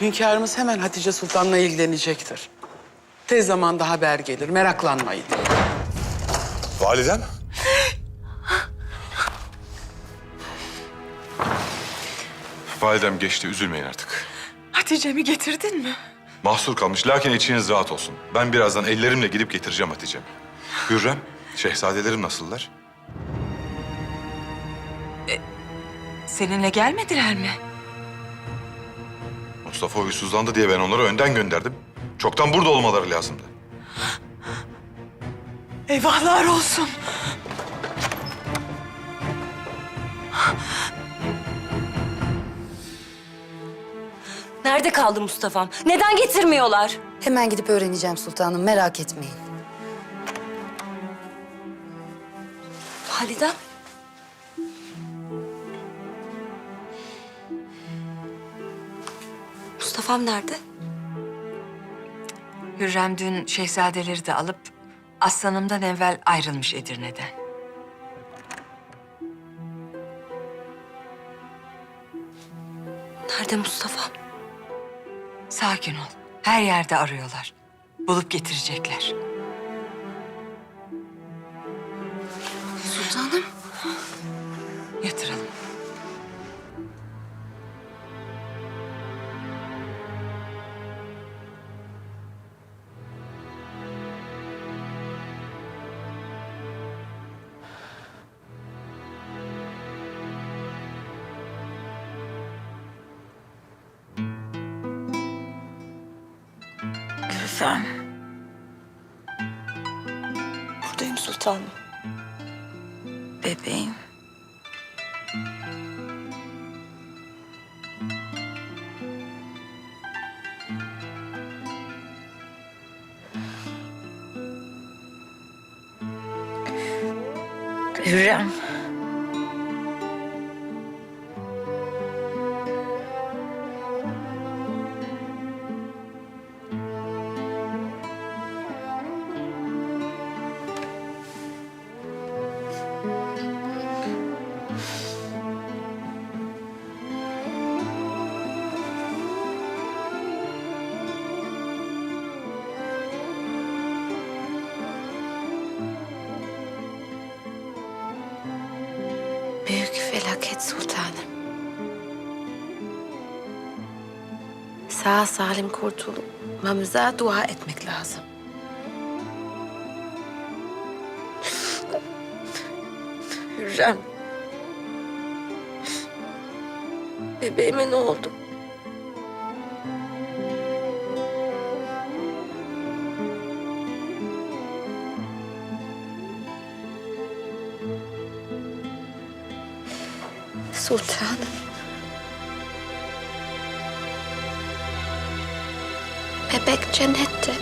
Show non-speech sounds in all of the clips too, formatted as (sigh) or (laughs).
Hünkârımız hemen Hatice Sultan'la ilgilenecektir. Tez zamanda haber gelir, meraklanmayın. Validem? Validem geçti, üzülmeyin artık. Hatice'mi getirdin mi? Mahsur kalmış, lakin içiniz rahat olsun. Ben birazdan ellerimle gidip getireceğim Hatice'mi. Hürrem, şehzadelerim nasıllar? Seninle gelmediler mi? Mustafa huysuzlandı diye ben onları önden gönderdim. Çoktan burada olmaları lazımdı. Eyvahlar olsun. Nerede kaldı Mustafa'm? Neden getirmiyorlar? Hemen gidip öğreneceğim sultanım merak etmeyin. Halidem. Mustafa'm nerede? Hürrem dün şehzadeleri de alıp aslanımdan evvel ayrılmış Edirne'den. Nerede Mustafa'm? Sakin ol. Her yerde arıyorlar. Bulup getirecekler. Gülfem. Buradayım sultanım. Bebeğim. Hürrem. Büyük felaket sultanım. Sağ salim kurtulmamıza dua etmek lazım. Hürrem. Bebeğime ne oldu? Sultanım. Bebek cennette.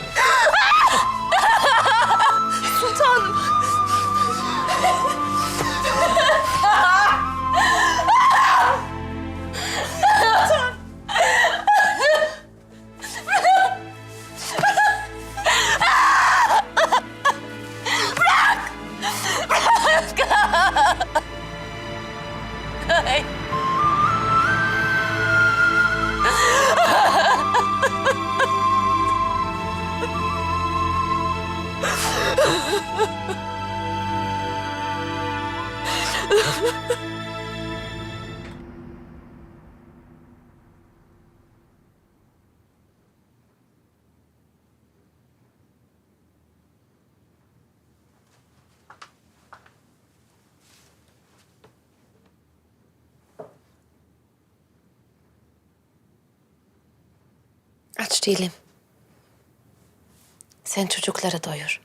Aç değilim. Sen çocukları doyur.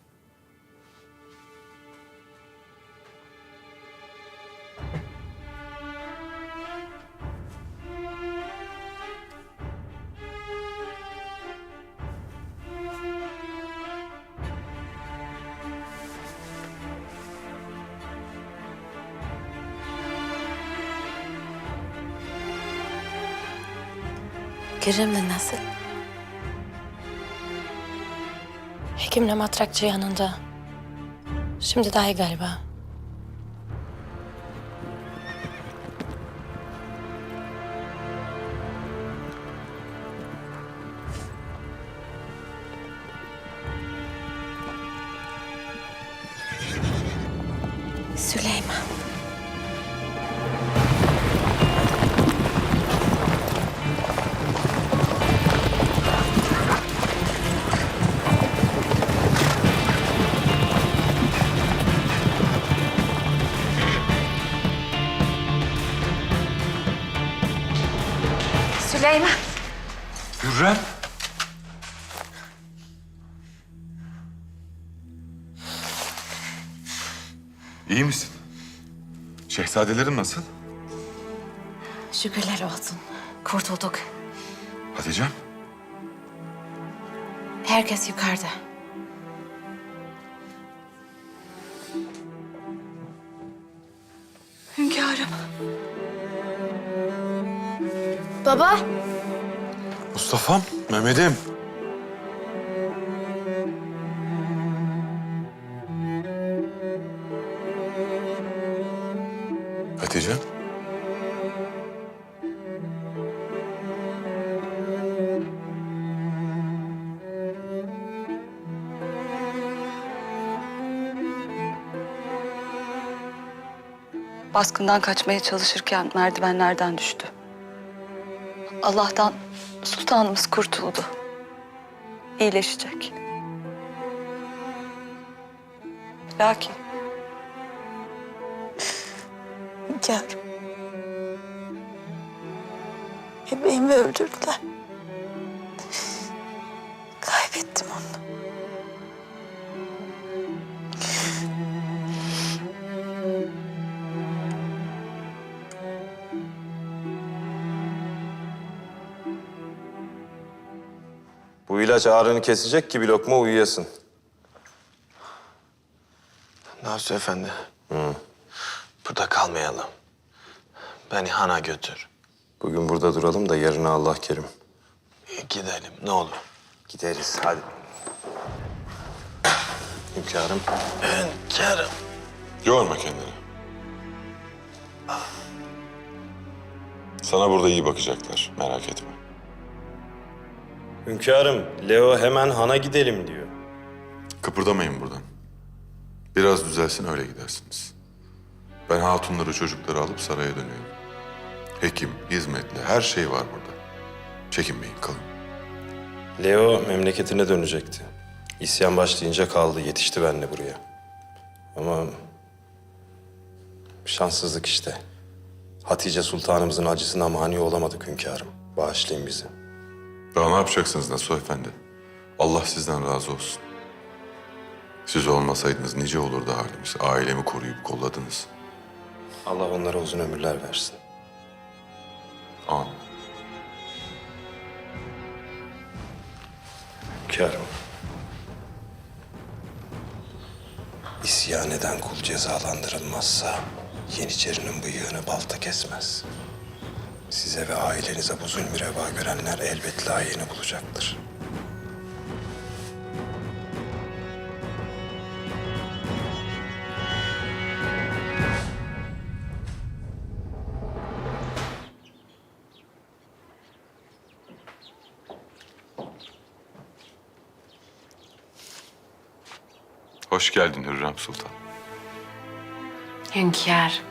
Kerem'le nasıl? Hekimle matrakçı yanında. Şimdi daha iyi galiba. İyi misin? Şehzadelerim nasıl? Şükürler olsun. Kurtulduk. Hatice'm. Herkes yukarıda. Hünkârım. Baba. Mustafa'm, Mehmet'im. Baskından kaçmaya çalışırken merdivenlerden düştü. Allah'tan sultanımız kurtuldu. İyileşecek. Lakin... Hünkârım. Bebeğimi öldürdüler. Bu ilaç ağrını kesecek ki bir lokma uyuyasın. Nasuh Efendi. Burada kalmayalım. Beni hana götür. Bugün burada duralım da yarına Allah kerim. Gidelim ne olur. Gideriz hadi. Hünkârım. Hünkârım. Yorma kendini. Sana burada iyi bakacaklar, merak etme. Hünkârım, Leo hemen hana gidelim diyor. Kıpırdamayın buradan. Biraz düzelsin öyle gidersiniz. Ben hatunları çocukları alıp saraya dönüyorum. Hekim, hizmetli her şey var burada. Çekinmeyin kalın. Leo memleketine dönecekti. İsyan başlayınca kaldı, yetişti benimle buraya. Ama şanssızlık işte. Hatice Sultanımızın acısına mani olamadık hünkârım. Bağışlayın bizi. Daha ne yapacaksınız Nasuh Efendi? Allah sizden razı olsun. Siz olmasaydınız nice olurdu halimiz. Ailemi koruyup kolladınız. Allah onlara uzun ömürler versin. Amin. Hünkârım. İsyan eden kul cezalandırılmazsa Yeniçerinin bıyığını balta kesmez. Size ve ailenize bu zulmü reva görenler elbet layığını bulacaktır. Hoş geldin Hürrem Sultan. Hünkâr.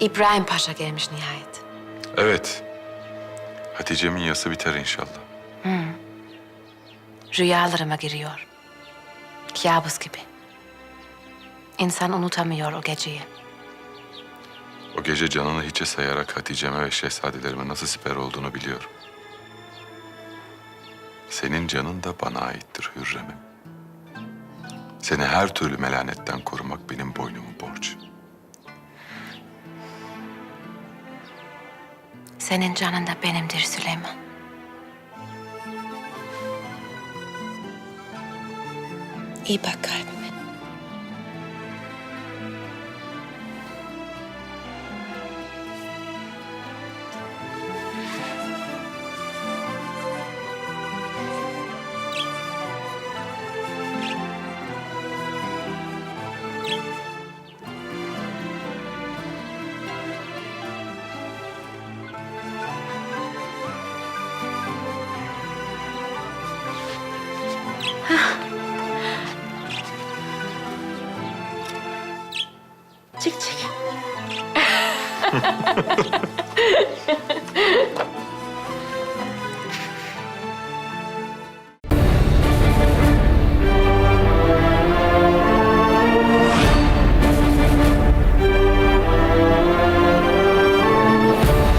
İbrahim Paşa gelmiş nihayet. Evet. Hatice'min yası biter inşallah. Rüyalarıma giriyor. Kabus gibi. İnsan unutamıyor o geceyi. O gece canını hiçe sayarak Hatice'me ve şehzadelerime nasıl siper olduğunu biliyorum. Senin canın da bana aittir Hürrem'im. Seni her türlü melanetten korumak benim boynumun borcu. Senin canın da benimdir Süleyman. İyi bak kalbime. Çık çık. (laughs)